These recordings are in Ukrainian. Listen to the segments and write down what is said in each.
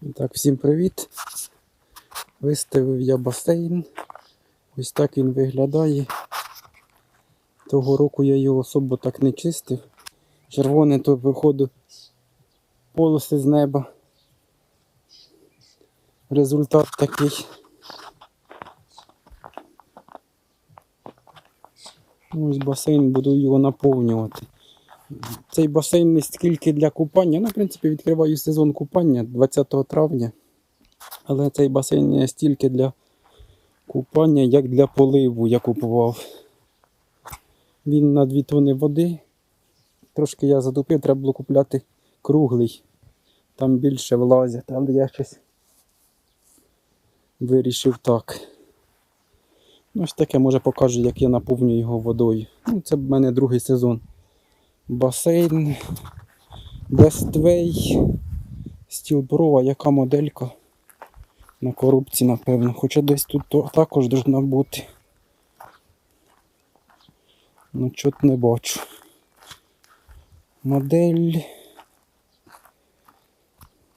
Так, всім привіт. Виставив я басейн. Ось так він виглядає. Того року я його особо так не чистив. Червоне то виходить полоси з неба. Результат такий. Ось басейн, буду його наповнювати. Цей басейн не стільки для купання. Ну, в принципі, відкриваю сезон купання 20 травня. Але цей басейн не стільки для купання, як для поливу я купував. Він на 2 тони води. Трошки я задупив, треба було купляти круглий. Там більше влазять, але я щось вирішив так. Ну, ось таке може покажу, як я наповнюю його водою. Ну, це в мене другий сезон. Басейн, Бествей, Стілброва, яка моделька на коробці, напевно. Хоча десь тут також должна бути. Ну, чот не бачу. Модель.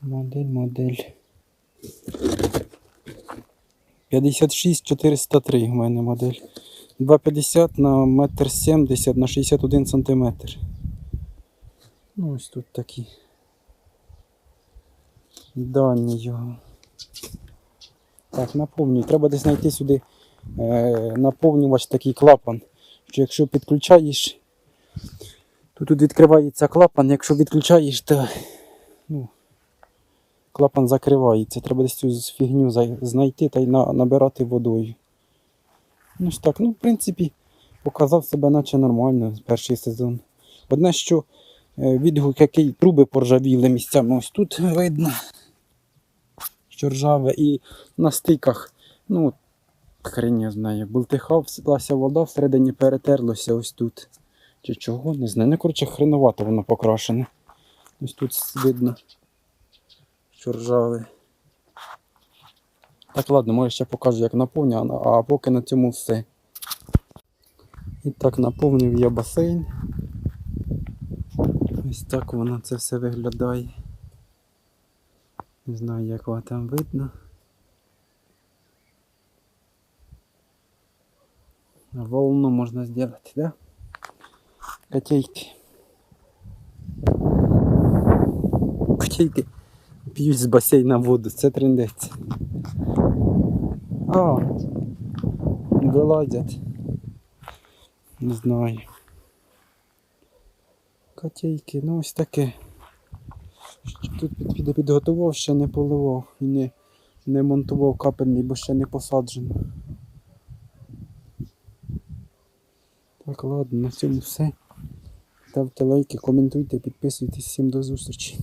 Модель, модель. 56403 у мене модель. 2,50 на 1,70 м на 61 см. Ну, ось тут такі дані його. Так, наповнюю. Треба десь знайти сюди е, наповнювач такий клапан. Що якщо підключаєш, то тут відкривається клапан, якщо відключаєш, то ну, клапан закривається. Треба десь цю фігню знайти та й на, набирати водою. Ну ж так, ну в принципі, показав себе наче нормально перший сезон. Одне, що відгук, який труби поржавіли місцями, ось тут видно, що ржаве, і на стиках, ну, хрень я знаю, бултихалася вода, всередині перетерлося ось тут. Чи чого, не знаю. Ну, коротше, хреновато воно покрашене. Ось тут видно, що ржаве. Так, ладно, може ще покажу, як наповню, а поки на цьому все. І так, наповнив я басейн. Ось так воно це все виглядає. Не знаю, як вам там видно. Волну можна зробити, да? Котейки. Котейки п'ють з басейна воду, це трендець. А, вилазять. Не знаю. Котейки, ну ось таке. Тут під, підготував, ще не поливав і не, не монтував капельний, бо ще не посаджено. Так, ладно, на цьому все. Ставте лайки, коментуйте, підписуйтесь. Всім до зустрічі.